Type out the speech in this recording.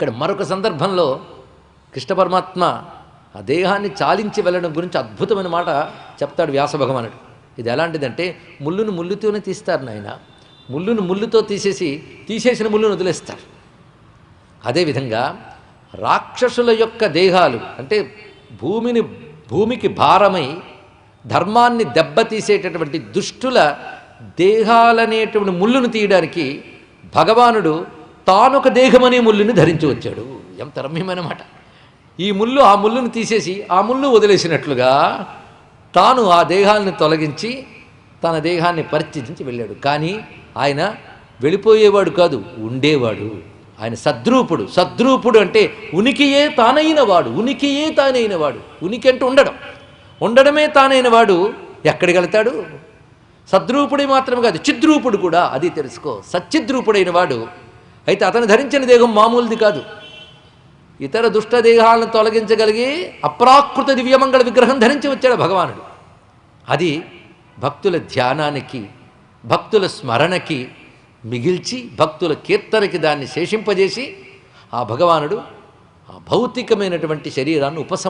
ఇక్కడ మరొక సందర్భంలో కృష్ణ పరమాత్మ ఆ దేహాన్ని చాలించి వెళ్ళడం గురించి అద్భుతమైన మాట చెప్తాడు వ్యాసభగవానుడు ఇది ఎలాంటిదంటే ముళ్ళును ముళ్ళుతోనే తీస్తారు నాయన. ముళ్ళును ముళ్ళుతో తీసేసి తీసేసిన ముళ్ళును వదిలేస్తారు. అదేవిధంగా రాక్షసుల యొక్క దేహాలు అంటే భూమిని భూమికి భారమై ధర్మాన్ని దెబ్బతీసేటటువంటి దుష్టుల దేహాలనేటువంటి ముళ్ళును తీయడానికి భగవానుడు తానొక దేహమనే ముళ్ళుని ధరించి వచ్చాడు. ఎంత రమ్యమైన మాట. ఈ ముళ్ళు ఆ ముళ్ళును తీసేసి ఆ ముళ్ళు వదిలేసినట్లుగా తాను ఆ దేహాలను తొలగించి తన దేహాన్ని పరిత్యజించి వెళ్ళాడు. కానీ ఆయన వెళ్ళిపోయేవాడు కాదు ఉండేవాడు. ఆయన సద్రూపుడు. సద్రూపుడు అంటే ఉనికియే తానైన వాడు ఉనికియే తానైన వాడు. ఉనికి అంటే ఉండడం. ఉండడమే తానైన వాడు ఎక్కడికి వెళ్తాడు? సద్రూపుడే మాత్రమే కాదు చిద్రూపుడు కూడా అది తెలుసుకో. సచ్చిద్రూపుడైన వాడు అయితే అతను ధరించిన దేహం మామూలుది కాదు. ఇతర దుష్ట దేహాలను తొలగించగలిగి అప్రాకృత దివ్యమంగళ విగ్రహం ధరించి వచ్చాడు భగవానుడు. అది భక్తుల ధ్యానానికి భక్తుల స్మరణకి మిగిల్చి భక్తుల కీర్తనకి దాన్ని శేషింపజేసి ఆ భగవానుడు ఆ భౌతికమైనటువంటి శరీరాన్ని ఉపసం